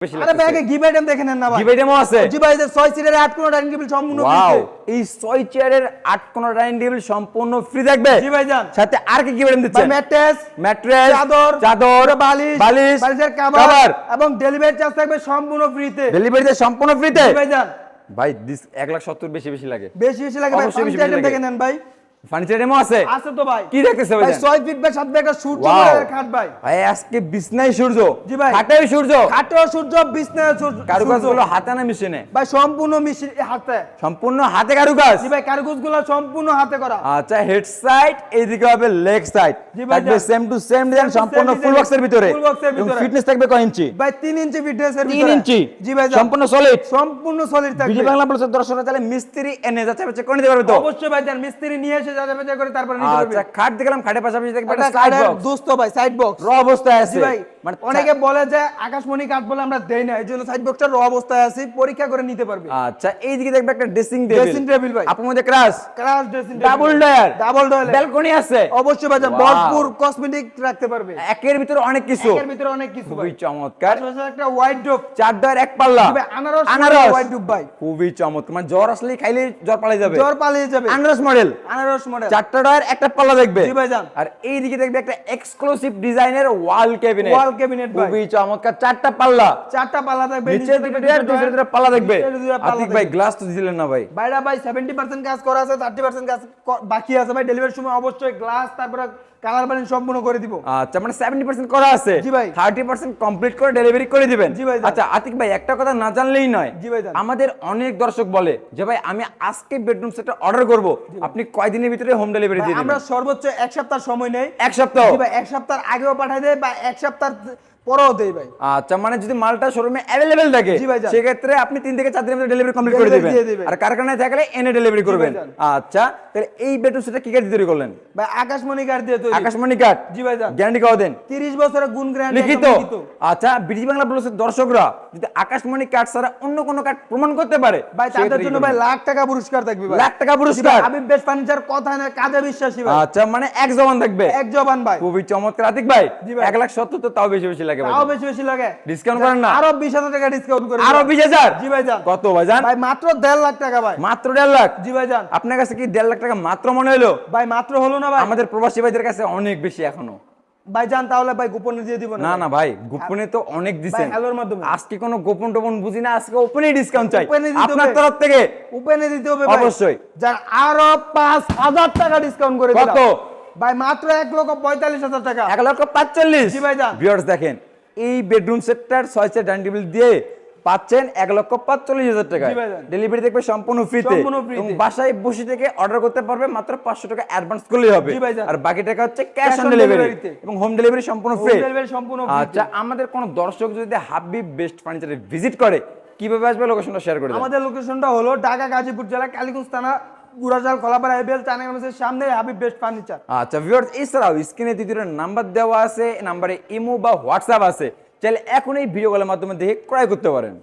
বেশি আরে ব্যাগে গিভ আইটেম দেখে নেন না ভাই। গিভ আইটেমও আছে। জি ভাই এদের সিটের আট কোন ডাইনিং টেবিল সম্পূর্ণ ওয়াও এই ছয় চেয়ারের আট কোন ডাইনিং টেবিল সম্পূর্ণ ফ্রি থাকবে। জি ভাই যান। সাথে আর কি গিভ আইটেম দিচ্ছেন? ম্যাট্রেস ম্যাট্রেস চাদর চাদর বালিশ বালিশ বালিশের কভার কভার এবং ডেলিভারি চার্জ থাকবে সম্পূর্ণ ফ্রিতে ডেলিভারিতে সম্পূর্ণ ফ্রিতে জি ভাই ভাই দিস এক লাখ সত্তর বেশি বেশি লাগে। বেশি বেশি লাগে ভাই। আইটেম দেখে নেন ভাই। ফার্নিচার আইটেমও আছে? আছে তো ভাই। কি দেখতেছে ভাই ভাই ফিট বাই সাত একটা সূর্য খাট ভাই। ভাই আজকে বিছনাই সূর্য। জি ভাই। খাটাই সূর্য। খাটেও সূর্য বিছনায় সূর্য কারুকাজগুলো হাতে না মেশিনে? ভাই সম্পূর্ণ মিশিয়ে হাতে। সম্পূর্ণ হাতে কারুকাজ? জি ভাই কারুকাজগুলো সম্পূর্ণ হাতে করা। আচ্ছা হেড সাইড এইদিকে হবে লেগ সাইড। থাকবে সেম টু সেম ডিজাইন সম্পূর্ণ ফুল বক্সের ভিতরে। ফিটনেস থাকবে কয় ইঞ্চি ভাই তিন ইঞ্চি ফিটনেসের তিন ভিতরে। ইঞ্চি জি ভাই সম্পূর্ণ সলিড সম্পূর্ণ সলিড থাকবে। বিজি বাংলা প্লাসের দর্শকরা মিস্ত্রি এনে যাচ্ছে বাচ্চা করে নিতে পারবে তো? অবশ্যই ভাই মিস্ত্রি নিয়ে এসে করে তারপরে আচ্ছা খাট দেখলাম খাটের পাশাপাশি দেখবে একটা একটা সাইড কাঠের বক্স দোস্ত ভাই সাইড বক্স র অবস্থায় আছে। ভাই মানে অনেকে বলে যে আকাশমণি কাঠ বলে আমরা দেই না এই জন্য সাইড বক্সটা র অবস্থায় আছে পরীক্ষা করে নিতে পারবে। আচ্ছা এইদিকে দেখবে একটা ড্রেসিং টেবিল Dressing table ভাই। আপনার মধ্যে ক্রাশ crush dressing double drawer double drawer balcony আছে। অবশ্যই ভাই ভরপুর কসমেটিক রাখতে পারবে। একের ভিতরে অনেক কিছু। এর ভিতরে অনেক কিছু খুবই চমৎকার। একটা হোয়াইট ডোপ চার ডয়ার এক পাল্লা। আনারস আনারস। হোয়াইট ডোপ ভাই। খুবই চমৎকার। মানে জ্বর আসলে খাইলে জ্বর পালিয়ে যাবে। জ্বর পালিয়ে যাবে। আনারস মডেল। আনারস মডেল। চারটা ডয়ার একটা পাল্লা দেখবে। জি ভাই আর এই দিকে দেখবে একটা এক্সক্লুসিভ ডিজাইনের ওয়াল ক্যাবিনেট Wall cabinet ভাই। খুবই চমৎকার। চারটা পাল্লা। চারটা পাল্লা থাকবে নিচের দিকে ডয়ার দুইটা দুইটা পাল্লা দেখবে আতিক ভাই গ্লাস তো দিলেন না ভাই। বাইরা ভাই সেভেন্টি পার্সেন্ট কাজ করা আছে থার্টি পার্সেন্ট কাজ বাকি আছে ভাই। ডেলিভারির সময় অবশ্যই গ্লাস তারপরে কালার সম্পূর্ণ করে দিব। আচ্ছা মানে 70% করা আছে। জি ভাই। 30% কমপ্লিট করে ডেলিভারি করে দিবেন। জি ভাই, আচ্ছা আতিক ভাই একটা কথা না জানলেই নয়। জি ভাই, আমাদের অনেক দর্শক বলে যে ভাই আমি আজকে বেডরুম সেটটা অর্ডার করব। আপনি কয়দিনের ভিতরে হোম ডেলিভারি দিয়ে আমরা সর্বোচ্চ এক সপ্তাহ সময় নেই। এক সপ্তাহ? জি ভাই এক সপ্তাহ আগেও পাঠাই দেয় বা এক সপ্তাহ 子 পরেও দেই ভাই। আচ্ছা মানে যদি মালটা শোরুমে অ্যাভেলেবেল থাকে। সেক্ষেত্রে আপনি তিন থেকে চার দিনের মধ্যে ডেলিভারি কমপ্লিট করে দিবেন। আর কারখানায় থাকলে এনে ডেলিভারি করবেন। আচ্ছা তাহলে এই বেডরুম সেটটা কি কাঠ তৈরি করলেন? ভাই আকাশমণি কার্ড দিয়ে তৈরি। আকাশমণি কাঠ জি ভাই গ্যারান্টি কত দেন? 30 বছরের গুণ গ্যারান্টি লিখিত। আচ্ছা বাংলা দর্শকরা যদি আকাশমণি কার্ড ছাড়া অন্য কোনো কার্ড প্রমাণ করতে পারে ভাই তাদের জন্য ভাই লাখ টাকা পুরস্কার থাকবে ভাই। লাখ টাকা পুরস্কার? হাবিব বেস্ট ফার্নিচার কথা না কাজে বিশ্বাসী ভাই। আচ্ছা মানে এক জবান থাকবে। এক জবান ভাই। খুবই চমৎকার। আতিক ভাই। এক লাখ সত্তর তো তাও বেশি বেশি লাগে। তাও বেশি বেশি লাগে। ডিসকাউন্ট করেন না। আরও বিশ হাজার টাকা ডিসকাউন্ট করে। আরও দিলাম। বিশ হাজার? জি ভাই যান কত ভাই জান ভাই মাত্র লাখ টাকা ভাই। মাত্র লাখ? জি আপনার কাছে কি লাখ টাকা মাত্র মনে হলো? ভাই মাত্র হলো না ভাই। আমাদের প্রবাসী ভাইদের কাছে অনেক বেশি এখনও। ভাই যান তাহলে ভাই গোপনে দিয়ে দিব না না ভাই। গোপনে তো অনেক দিছেন হ্যালোর মাধ্যমে। আজকে কোনো গোপন টোপন বুঝি না আজকে ওপেনে ডিসকাউন্ট চাই। আপনার তরফ থেকে। উপেনে দিতে হবে অবশ্যই। যার আরও পাঁচ হাজার টাকা ডিসকাউন্ট করে দিলাম। কত? ভাই মাত্র এক লক্ষ পঁয়তাল্লিশ হাজার টাকা। এক লক্ষ পাঁচচল্লিশ। জি ভাই যান। ভিউয়ার্স দেখেন এই বেডরুম সেটটার ছয় সেট ডাইনিং টেবিল দিয়ে পাচ্ছেন এক লক্ষ পাঁচচল্লিশ হাজার টাকা। ডেলিভারি দেখবে সম্পূর্ণ ফ্রিতে। এবং বাসায় বসে থেকে অর্ডার করতে পারবে মাত্র পাঁচশো টাকা অ্যাডভান্স করলেই হবে। আর বাকি টাকা হচ্ছে ক্যাশ অন ডেলিভারি এবং হোম ডেলিভারি সম্পূর্ণ ফ্রি আচ্ছা আমাদের কোন দর্শক যদি হাবিব বেস্ট ফার্নিচারে ভিজিট করে কীভাবে আসবে লোকেশনটা শেয়ার করে আমাদের লোকেশনটা হলো ঢাকা গাজীপুর জেলা কালীগঞ্জ থানা গুড়াজাল কলাপাড়া এবিএল চানাগামের সামনে, হাবিব বেস্ট ফার্নিচার আচ্ছা ভিউয়ার্স এছাড়াও স্ক্রিনে দ্বিতীয় নাম্বার দেওয়া আছে নাম্বারে ইমো বা হোয়াটসঅ্যাপ আছে। চাইলে এখন এই ভিডিও কলের মাধ্যমে দেখে ক্রয় করতে পারেন।